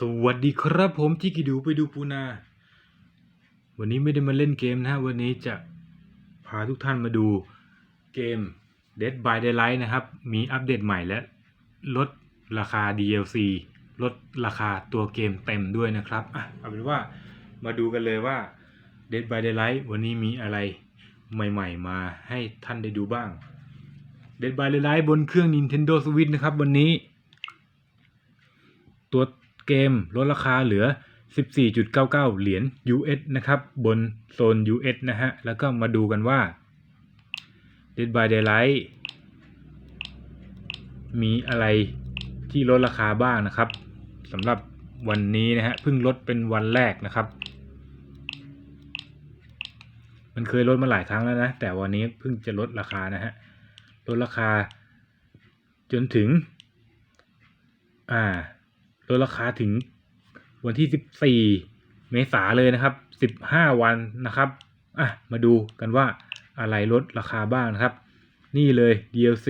สวัสดีครับผมที่กิดูไปดูปูนา วันนี้ไม่ได้มาเล่นเกมนะฮะ วันนี้จะพาทุกท่านมาดูเกม Dead by Daylight นะครับ มีอัปเดตใหม่และลดราคา DLC ลดราคาตัวเกมเต็มด้วยนะครับอะเอาเป็นว่ามาดูกันเลยว่า Dead by Daylight วันนี้มีอะไรใหม่ๆ มาให้ท่านได้ดูบ้าง Dead by Daylight บนเครื่อง Nintendo Switch นะครับ วันนี้ ตัว เกมลดราคาเหลือ 14.99 เหรียญ US นะครับ บนโซน US นะฮะ แล้วก็มาดูกันว่า Dead by Daylight มีอะไรที่ลดราคาบ้างนะครับสำหรับวันนี้นะฮะเพิ่งลดเป็นวันแรกนะครับ มันเคยลดมาหลายครั้งแล้วนะ แต่วันนี้เพิ่งจะลดราคานะฮะลดราคาจนถึง อ่า ลดราคาถึงวันที่ 14 เมษาเลยนะครับ 15 วันนะครับอะมาดูกันว่าอะไรลดราคาบ้างนะครับ นี่เลย DLC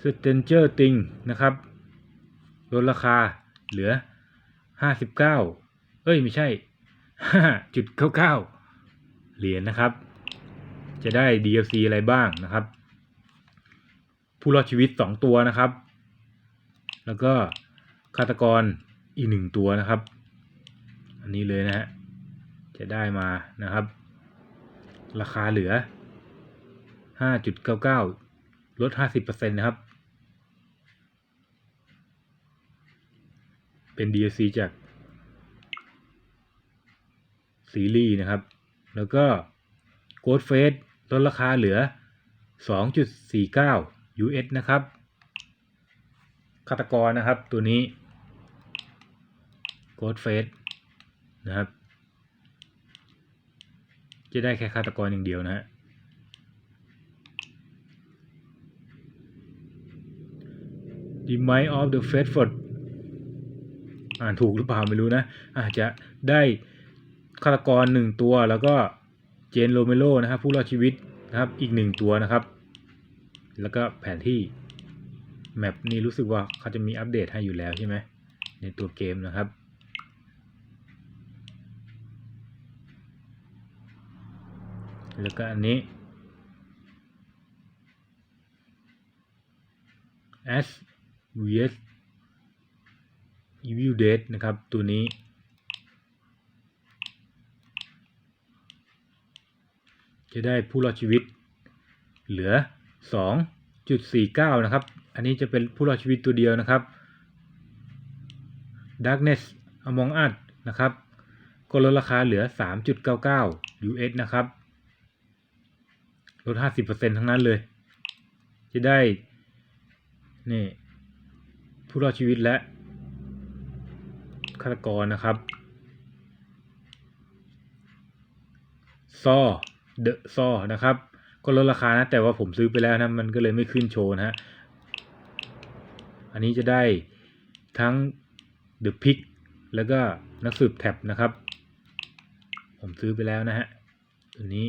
Stranger Thing นะครับ ลดราคาเหลือ 59 เอ้ย ไม่ใช่ 5.99 เหรียญนะครับ จะได้ DLC อะไรบ้างนะครับ ผู้รอดชีวิตสองตัวนะครับ แล้วก็ฆาตกรอีกหนึ่งตัวนะครับ อันนี้เลยนะฮะจะได้มานะครับ ราคาเหลือ 5.99 ลด 50%นะครับ เป็น DLC จากซีรีส์นะครับ แล้วก็ Ghost Face ลดราคาเหลือ 2.49 US นะครับฆาตกรนะครับตัวนี้ Ghost Face นะครับ จะได้แค่ฆาตกรอย่างเดียวนะฮะ The Might of the Faithful อ่านถูกหรือเปล่าไม่รู้นะ อาจจะได้ฆาตกรหนึ่งตัวแล้วก็เจนโรเมโลนะครับผู้รอดชีวิตนะครับอีกหนึ่งตัวนะครับ แล้วก็แผนที่แมปนี้รู้สึกว่าเขาจะมีอัปเดตให้อยู่แล้วใช่ไหมในตัวเกมนะครับ แล้วก็อันนี้ S vs Evil Dead นะครับ ตัวนี้ จะได้ผู้รอดชีวิตเหลือ 2.49 นะครับ อันนี้จะเป็นผู้รอดชีวิตตัวเดียวนะครับ Darkness Among Us นะครับ ก็ลดราคาเหลือ 3.99 US นะครับ ลด 50%ทั้งนั้นเลย จะได้ นี่ ผู้รอดชีวิตและฆาตกรนะครับซอเดอะซอนะครับ ก็ลดราคานะ แต่ว่าผมซื้อไปแล้วนะ มันก็เลยไม่ขึ้นโชว์นะฮะ อันนี้จะได้ทั้ง The Pick แล้วก็นักสืบแท็บนะครับ ผมซื้อไปแล้วนะฮะ ตัวนี้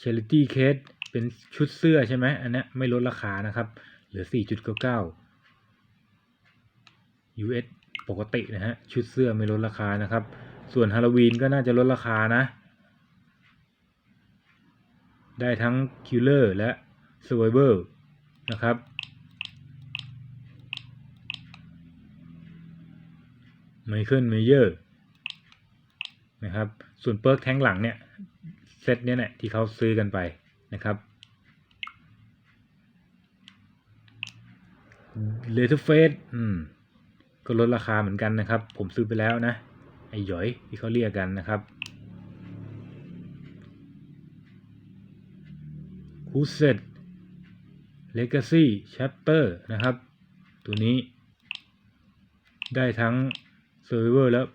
Charity Case เป็นชุดเสื้อใช่ไหม อันนี้ไม่ลดราคานะครับ เหลือ 4.99 US ปกตินะฮะ ชุดเสื้อไม่ลดราคานะครับ ส่วนฮาโลวีนก็น่าจะลดราคานะ ได้ทั้ง Killer และ Survivor นะครับ ไมเคิลเมเยอร์นะครับ ส่วนเปิร์กแทงหลังเนี่ย เซตเนี้ยเนี่ยที่เขาซื้อกันไปนะครับเลเทอร์เฟสอืม ก็ลดราคาเหมือนกันนะครับ ผมซื้อไปแล้วนะ ไอ้หยอยที่เขาเรียกกันนะครับ คูเซตเลกาซี่แชปเตอร์นะครับ ตัวนี้ ได้ทั้งเซอร์เวอร์แล้ว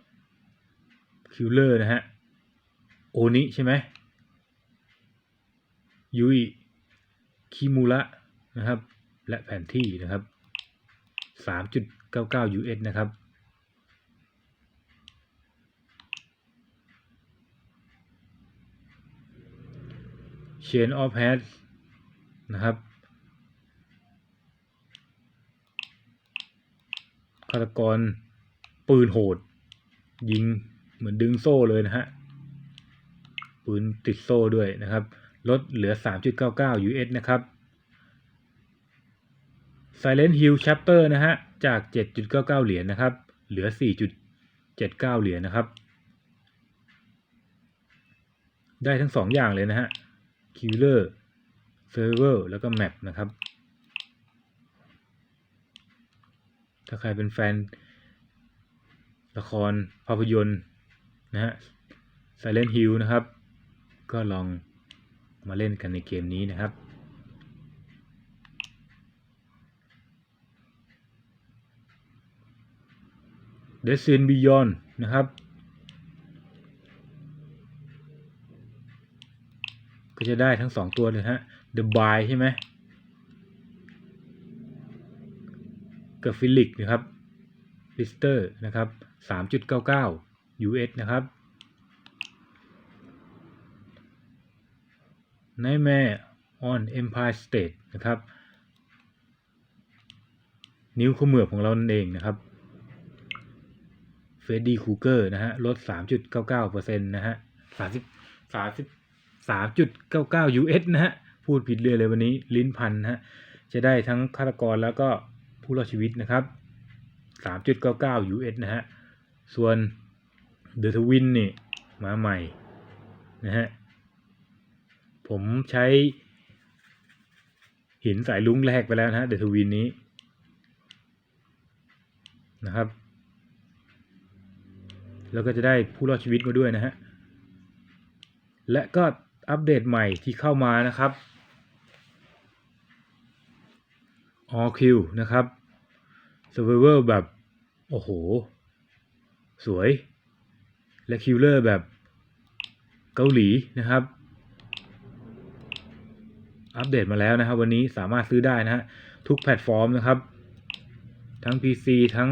คิลเลอร์นะฮะ โอนิใช่ไหมยุยคิมูระนะครับ และแผนที่นะครับ 3.99 US นะครับ Chain of Hands นะครับฆาตกรปืนโหด ยิงเหมือนดึงโซ่เลยนะฮะปืนติดโซ่ด้วยนะครับลดเหลือ 3.99 US นะครับ Silent Hill Chapter นะฮะ จาก 7.99 เหรียญนะครับ เหลือ 4.79 เหรียญนะครับ ได้ทั้ง 2 อย่างเลยนะฮะ Killer Server แล้วก็ Map นะครับ ถ้าใครเป็นแฟน ละครภาพยนตร์นะฮะ Silent Hill นะครับ ก็ลองมาเล่นกันในเกมนี้นะครับ d e s i n Beyond นะครับ ก็จะได้ทั้งสองตัวเลยฮะ The Buy ใช่ไหมกับฟิลิกนะครับลิสเตอร์นะครับ 3.99 US นะครับ Nightmare on Empire State นะครับ นิ้วขมือของเรานั่นเองนะครับเฟดดี้คูเกอร์นะฮะลด 3.99%นะฮะ30 30 3.99 US นะฮะ พูดผิดเรื่อยเลยวันนี้ลิ้นพันนะฮะ จะได้ทั้งฆาตกรแล้วก็ผู้รอดชีวิตนะครับ 3.99 US นะฮะ ส่วน The Twin นี่มาใหม่นะฮะ ผมใช้หินสายลุ้งแรกไปแล้วนะฮะ The Twin นี้นะครับ แล้วก็จะได้ผู้รอดชีวิตมาด้วยนะฮะ และก็ อัปเดตใหม่ที่เข้ามานะครับ All Q นะครับ Survivor แบบ โอ้โห สวย และ Killer แบบเกาหลีนะครับ อัปเดตมาแล้วนะครับ วันนี้สามารถซื้อได้นะฮะทุกแพลตฟอร์มนะครับ ทั้ง PC ทั้ง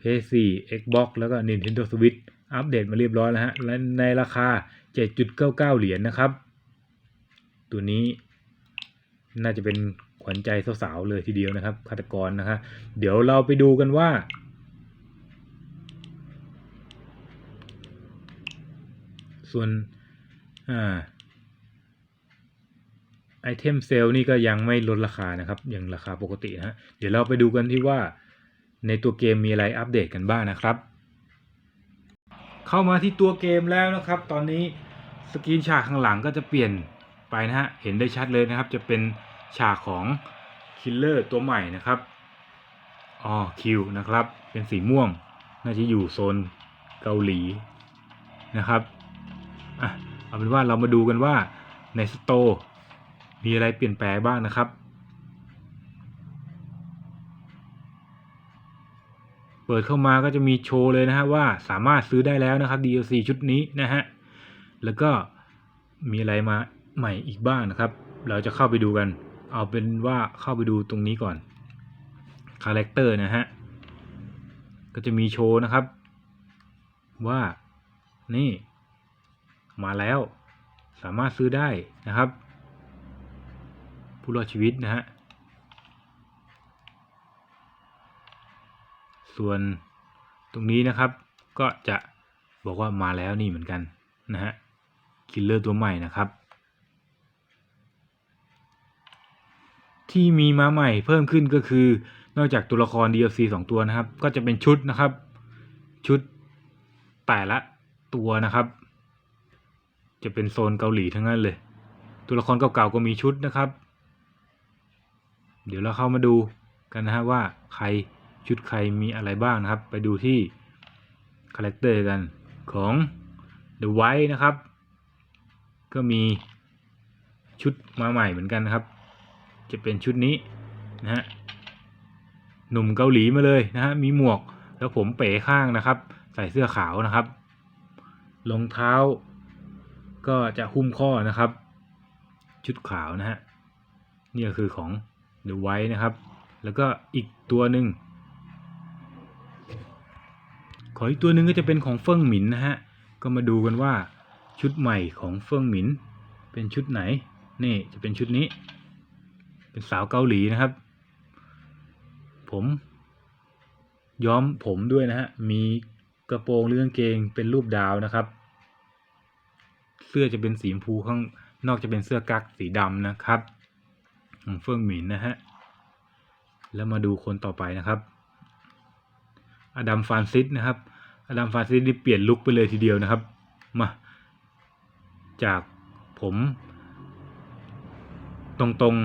PS4 Xbox แล้วก็ Nintendo Switch อัปเดตมาเรียบร้อยแล้วฮะและในราคา 7.99 เหรียญนนะครับ ตัวนี้น่าจะเป็นขวัญใจสาวๆเลยทีเดียวนะครับฆาตกรนะครับเดี๋ยวเราไปดูกันว่า ส่วนอ่าไอเทมเซลนี่ก็ยังไม่ลดราคานะครับ ยังราคาปกตินะฮะเดี๋ยวเราไปดูกันที่ว่าในตัวเกมมีอะไรอัปเดตกันบ้างนะครับ เข้ามาที่ตัวเกมแล้วนะครับ ตอนนี้สกรีนฉากข้างหลังก็จะเปลี่ยนไปนะฮะ เห็นได้ชัดเลยนะครับ จะเป็นฉากของคิลเลอร์ตัวใหม่นะครับอ๋อคิวนะครับ เป็นสีม่วง น่าจะอยู่โซนเกาหลีนะครับอะเอาเป็นว่าเรามาดูกันว่าในสโตมีอะไรเปลี่ยนแปลงบ้างนะครับ ปิดเข้ามาก็จะมีโชว์เลยนะฮะว่าสามารถซื้อได้แล้วนะครับ DLC ชุดนี้นะฮะ แล้วก็มีอะไรมาใหม่อีกบ้างนะครับ เราจะเข้าไปดูกัน เอาเป็นว่าเข้าไปดูตรงนี้ก่อนคาแรคเตอร์นะฮะ ก็จะมีโชว์นะครับ ว่านี่ มาแล้วสามารถซื้อได้นะครับ ผู้รอดชีวิตนะฮะ ส่วนตรงนี้นะครับก็จะบอกว่ามาแล้วนี่เหมือนกันนะฮะคิลเลอร์ตัวใหม่นะครับ ที่มีมาใหม่เพิ่มขึ้นก็คือนอกจากตัวละคร DLC 2 ตัวนะครับ ก็จะเป็นชุดนะครับ ชุดแต่ละตัวนะครับ จะเป็นโซนเกาหลีทั้งนั้นเลย ตัวละครเก่าๆก็มีชุดนะครับ เดี๋ยวเราเข้ามาดูกันนะฮะว่าใคร ชุดใครมีอะไรบ้างนะครับ ไปดูที่คาแรคเตอร์กันของ The White นะครับ ก็มีชุดมาใหม่เหมือนกันนะครับ จะเป็นชุดนี้นะฮะหนุ่มเกาหลีมาเลยนะฮะมีหมวกแล้วผมเป๋ข้างนะครับ ใส่เสื้อขาวนะครับรองเท้า ก็จะหุ้มข้อนะครับ ชุดขาวนะฮะนี่ก็คือของ The White นะครับ แล้วก็อีกตัวหนึ่ง ออีกตัวหนึ่งก็จะเป็นของเฟิ่งหมินนะฮะ ก็มาดูกันว่าชุดใหม่ของเฟิ่งหมิน เป็นชุดไหน นี่จะเป็นชุดนี้ เป็นสาวเกาหลีนะครับ ผมย้อมผมด้วยนะฮะ มีกระโปรงหรือกางเกงเป็นรูปดาวนะครับ เสื้อจะเป็นสีชมพูข้างนอกจะเป็นเสื้อกั๊กสีดำนะครับ ของเฟิ่งหมินนะฮะ แล้วมาดูคนต่อไปนะครับอดัมฟานซิสนะครับ อดัมฟาซิสนี่เปลี่ยนลุคไปเลยทีเดียวนะครับมาจากผมตรง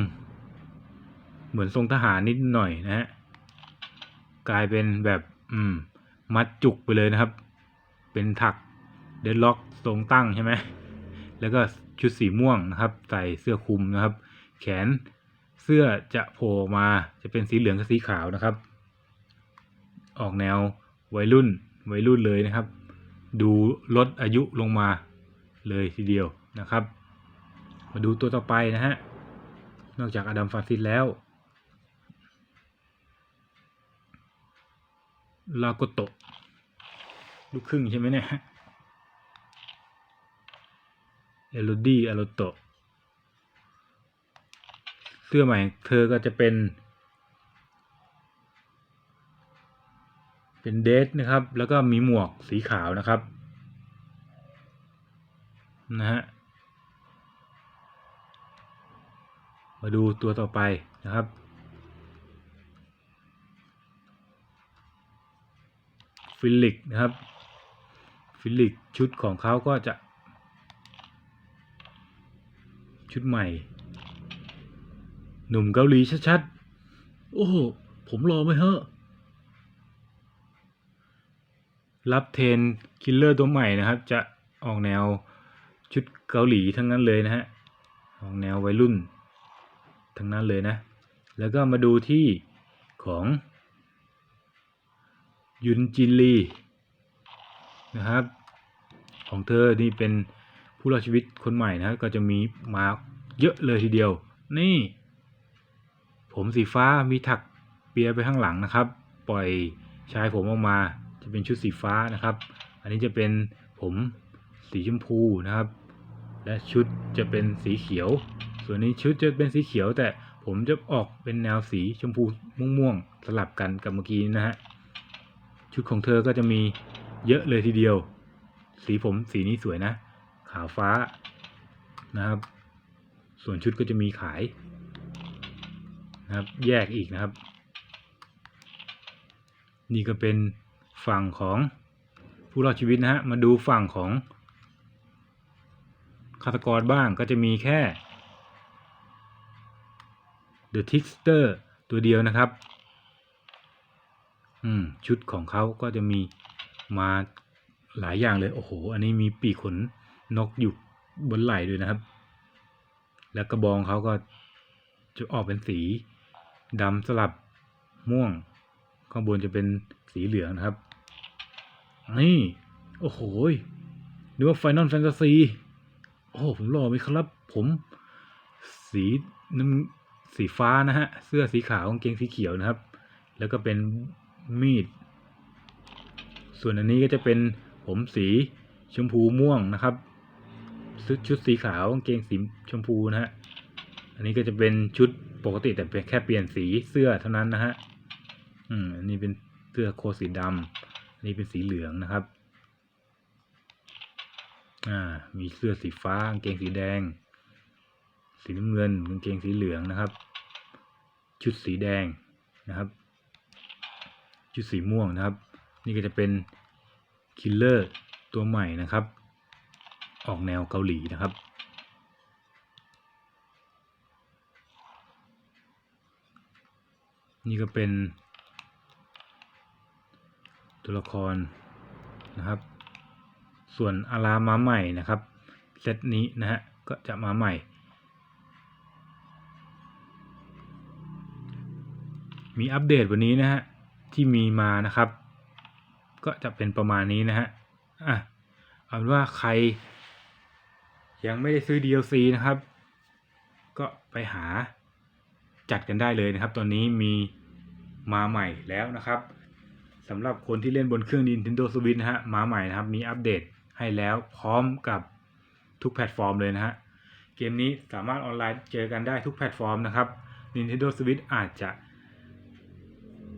ๆ เหมือนทรงทหารนิดหน่อยนะฮะกลายเป็นแบบอืมมัดจุกไปเลยนะครับ เป็นถักเดดล็อกทรงตั้งใช่ไหมแล้วก็ชุดสีม่วงนะครับ ใส่เสื้อคลุมนะครับ แขนเสื้อจะโผล่มาจะเป็นสีเหลืองกับสีขาวนะครับ ออกแนววัยรุ่น วัยรุ่นเลยนะครับ ดูลดอายุลงมาเลยทีเดียวนะครับ มาดูตัวต่อไปนะฮะ นอกจากอดัมฟาซิสแล้วลาโกโตะลูกครึ่งใช่ไหมเนี่ยเอลดี้อโลโตะเสื้อใหม่เธอก็จะเป็น เป็นเดทนะครับ แล้วก็มีหมวกสีขาวนะครับนะฮะมาดูตัวต่อไปนะครับ ฟิลิกนะครับ ฟิลิกชุดของเขาก็จะ ชุดใหม่ หนุ่มเกาหลีชัดๆ โอ้โห ผมรอไม่เหอะ รับเทนคิลเลอร์ตัวใหม่นะครับ จะออกแนวชุดเกาหลีทั้งนั้นเลยนะฮะ ออกแนววัยรุ่น ทั้งนั้นเลยนะ แล้วก็มาดูที่ของยุนจินลีนะครับ ของเธอนี่เป็นผู้รอดชีวิตคนใหม่นะครับก็จะมีมาเยอะเลยทีเดียว นี่ ผมสีฟ้ามีถักเปียไปข้างหลังนะครับ ปล่อยชายผมออกมา จะเป็นชุดสีฟ้านะครับ อันนี้จะเป็นผมสีชมพูนะครับ และชุดจะเป็นสีเขียว ส่วนนี้ชุดจะเป็นสีเขียว แต่ผมจะออกเป็นแนวสีชมพูม่วงๆสลับกันกับเมื่อกี้นะฮะชุดของเธอก็จะมีเยอะเลยทีเดียว สีผมสีนี้สวยนะ ขาวฟ้านะครับ ส่วนชุดก็จะมีขายนะครับ แยกอีกนะครับ นี่ก็เป็น ฝั่งของผู้รอดชีวิตนะฮะ มาดูฝั่งของฆาตกรบ้างก็จะมีแค่ The Trickster ตัวเดียวนะครับ อืม ชุดของเขาก็จะมีมาหลายอย่างเลย โอ้โห อันนี้มีปีกขนนกอยู่บนไหล่ด้วยนะครับ แล้วกระบองเขาก็จะออกเป็นสีดำสลับม่วง ข้างบนจะเป็นสีเหลืองนะครับ นี่ โอ้โหนึกว่า Final Fantasy โอ้ผมรอไหมครับ ผม สีน้ำสีฟ้านะฮะ เสื้อสีขาวกางเกงสีเขียวนะครับ แล้วก็เป็นมีด ส่วนอันนี้ก็จะเป็นผมสีชมพูม่วงนะครับชุดชุดสีขาวกางเกงสีชมพูนะฮะ อันนี้ก็จะเป็นชุดปกติแต่เป็นแค่เปลี่ยนสีเสื้อเท่านั้นนะฮะ อืม อันนี้เป็นเสื้อโคสีดำ นนี้เป็นสีเหลืองนะครับ อ่า มีเสื้อสีฟ้ากางเกงสีแดง สีน้ำเงินกางเกงสีเหลืองนะครับ ชุดสีแดงนะครับ ชุดสีม่วงนะครับ นี่ก็จะเป็นคิลเลอร์ตัวใหม่นะครับ ออกแนวเกาหลีนะครับ นี่ก็เป็น ตัวละครนะครับ ส่วนอารามาใหม่นะครับเซตนี้นะฮะก็จะมาใหม่ มีอัปเดตวันนี้นะฮะที่มีมานะครับ ก็จะเป็นประมาณนี้นะฮะอะเอาเป็นว่าใคร ยังไม่ได้ซื้อ DLC นะครับ ก็ไปหาจัดกันได้เลยนะครับ ตอนนี้มีมาใหม่แล้วนะครับ สำหรับคนที่เล่นบนเครื่อง Nintendo Switch นะฮะมาใหม่นะครับ มีอัปเดตให้แล้วพร้อมกับทุกแพลตฟอร์มเลยนะฮะ เกมนี้สามารถออนไลน์เจอกันได้ทุกแพลตฟอร์มนะครับ Nintendo Switch อาจจะ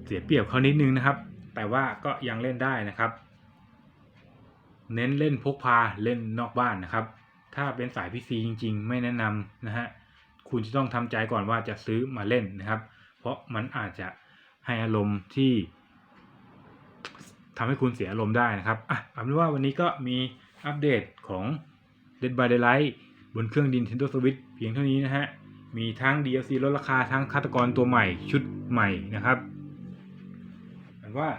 เสียเปรียบเขานิดนึงนะครับ แต่ว่าก็ยังเล่นได้นะครับ เน้นเล่นพกพาเล่นนอกบ้านนะครับ ถ้าเป็นสายพีซีจริง ๆ ไม่แนะนำนะฮะ คุณจะต้องทำใจก่อนว่าจะซื้อมาเล่นนะครับ เพราะมันอาจจะให้อารมณ์ที่ ทำให้คุณเสียอารมณ์ได้นะครับอะเอาเป็นว่าวันนี้ก็มีอัปเดตของ Dead by Daylight บนเครื่อง Nintendo Switch เพียงเท่านี้นะฮะ มีทั้ง DLC ลดราคาทั้งฆาตกรตัวใหม่ชุดใหม่นะครับเอาเป็นว่า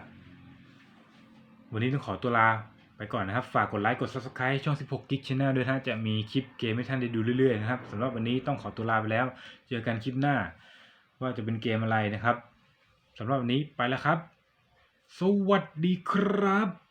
วันนี้ต้องขอตัวลาไปก่อนนะครับ ฝากกดไลค์ กด Subscribe ช่อง 16 Geek Channel ด้วยนะจะมีคลิปเกมให้ท่านได้ดูเรื่อยๆนะครับสำหรับวันนี้ต้องขอตัวลาไปแล้ว เจอกันคลิปหน้า ว่าจะเป็นเกมอะไรนะครับสำหรับวันนี้ไปแล้วครับ สวัสดีครับ